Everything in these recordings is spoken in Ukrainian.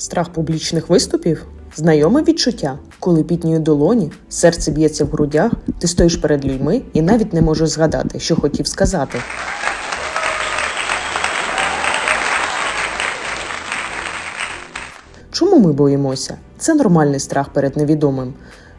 Страх публічних виступів знайоме відчуття, коли пітніє долоні, серце б'ється в грудях, ти стоїш перед людьми і навіть не можеш згадати, що хотів сказати. Чому ми боїмося? Це нормальний страх перед невідомим.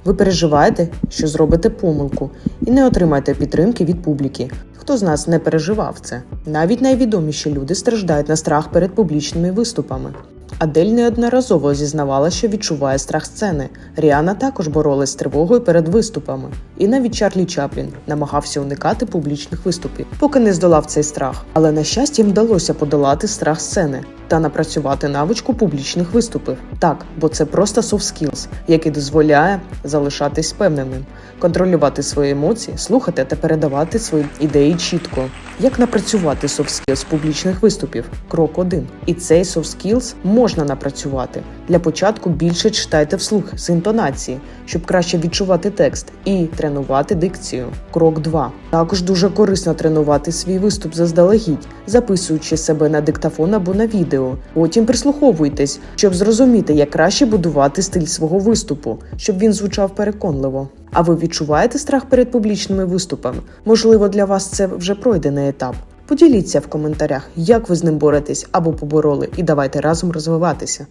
Ви переживаєте, що зробите помилку, і не отримаєте підтримки від публіки. Хто з нас не переживав це? Навіть найвідоміші люди страждають на страх перед публічними виступами. Адель неодноразово зізнавала, що відчуває страх сцени. Ріана також боролась з тривогою перед виступами. І навіть Чарлі Чаплін намагався уникати публічних виступів, поки не здолав цей страх. Але на щастя, їм вдалося подолати страх сцени та напрацювати навичку публічних виступів. Так, бо це просто soft skills, який дозволяє залишатись впевненим, контролювати свої емоції, слухати та передавати свої ідеї чітко. Як напрацювати skills публічних виступів? Крок 1. І цей skills можна напрацювати. Для початку більше читайте вслух з інтонації, щоб краще відчувати текст і тренувати дикцію. Крок 2. Також дуже корисно тренувати свій виступ заздалегідь, записуючи себе на диктофон або на відео. Потім прислуховуйтесь, щоб зрозуміти, як краще будувати стиль свого виступу, щоб він звучав переконливо. А ви відчуваєте страх перед публічними виступами? Можливо, для вас це вже пройдений етап. Поділіться в коментарях, як ви з ним боретесь або побороли, і давайте разом розвиватися.